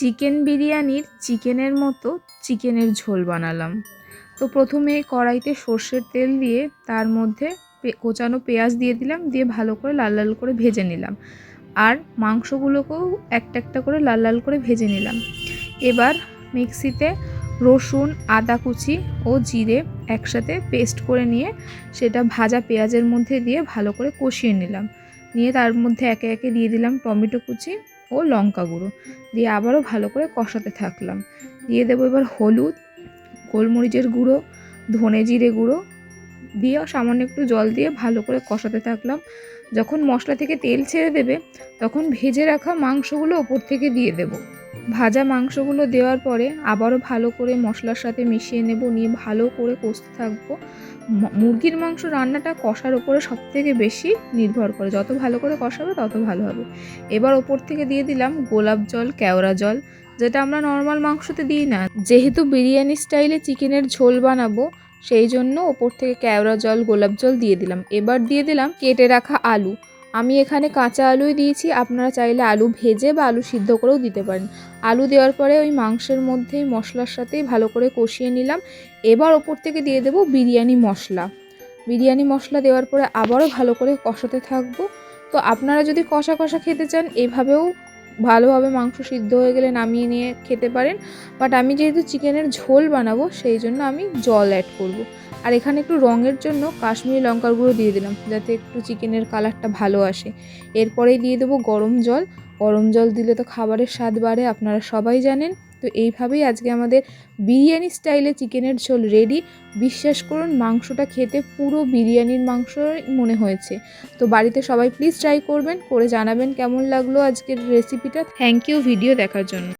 Chicken বিরিয়ানির চিকেনের মতো চিকেনের ঝোল বানালাম। তো প্রথমে কড়াইতে সর্ষের তেল দিয়ে তার মধ্যে কোচানো পেঁয়াজ দিয়ে দিলাম, দিয়ে ভালো করে লাল লাল করে ভেজে নিলাম। আর মাংসগুলোকেও একটা একটা করে লাল লাল করে ভেজে নিলাম। এবার মিক্সিতে রসুন, আদা কুচি ও জিরে একসাথে পেস্ট করে নিয়ে সেটা ভাজা পেঁয়াজের মধ্যে দিয়ে ভালো করে কষিয়ে নিলাম। নিয়ে তার মধ্যে একে একে দিয়ে দিলাম টমেটো কুচি ও লঙ্কা গুঁড়ো। দিয়ে আবারও ভালো করে কষাতে থাকলাম। দিয়ে দেবো এবার হলুদ, গোলমরিচের গুঁড়ো, ধনে জিরে গুঁড়ো। দিয়ে সামান্য একটু জল দিয়ে ভালো করে কষাতে থাকলাম। যখন মশলা থেকে তেল ছেড়ে দেবে, তখন ভেজে রাখা মাংসগুলো ওপর থেকে দিয়ে দেব। ভাজা মাংসগুলো দেওয়ার পরে আবারও ভালো করে মশলার সাথে মিশিয়ে নেব, নিয়ে ভালো করে কষতে থাকব। মুরগির মাংস রান্নাটা কষার ওপরে সবথেকে বেশি নির্ভর করে। যত ভালো করে কষাবে তত ভালো হবে। এবার ওপর থেকে দিয়ে দিলাম গোলাপ জল, কেওড়া জল, যেটা আমরা নর্মাল মাংসতে দিই না। যেহেতু বিরিয়ানি স্টাইলে চিকেনের ঝোল বানাবো, সেই জন্য ওপর থেকে কেওড়া জল, গোলাপ জল দিয়ে দিলাম। এবার দিয়ে দিলাম কেটে রাখা আলু। আমি এখানে কাঁচা আলুই দিয়েছি, আপনারা চাইলে আলু ভেজে বা আলু সিদ্ধ করেও দিতে পারেন। আলু দেওয়ার পরে ওই মাংসের মধ্যেই মশলার সাথেই ভালো করে কষিয়ে নিলাম। এবার ওপর থেকে দিয়ে দেবো বিরিয়ানি মশলা। বিরিয়ানি মশলা দেওয়ার পরে আবারও ভালো করে কষাতে থাকব। তো আপনারা যদি কষা কষা খেতে চান, এভাবেও ভালোভাবে মাংস সিদ্ধ হয়ে গেলে নামিয়ে নিয়ে খেতে পারেন। বাট আমি যেহেতু চিকেনের ঝোল বানাবো, সেই জন্য আমি জল অ্যাড করব। আর এখানে একটু রঙের জন্য কাশ্মীরি লঙ্কার গুঁড়ো দিয়ে দিলাম, যাতে একটু চিকেনের কালারটা ভালো আসে। এরপরেই দিয়ে দেবো গরম জল। গরম জল দিলে তো খাবারের স্বাদ বাড়ে, আপনারা সবাই জানেন। তো এইভাবেই আজকে আমাদের বিরিয়ানি স্টাইলে চিকেনের ঝোল রেডি। বিশ্বাস করুন, মাংসটা খেতে পুরো বিরিয়ানির মাংস মনে হয়েছে। তো বাড়িতে সবাই প্লিজ ট্রাই করবেন, করে জানাবেন কেমন লাগল আজকের রেসিপিটা। থ্যাংক ইউ ভিডিও দেখার জন্য।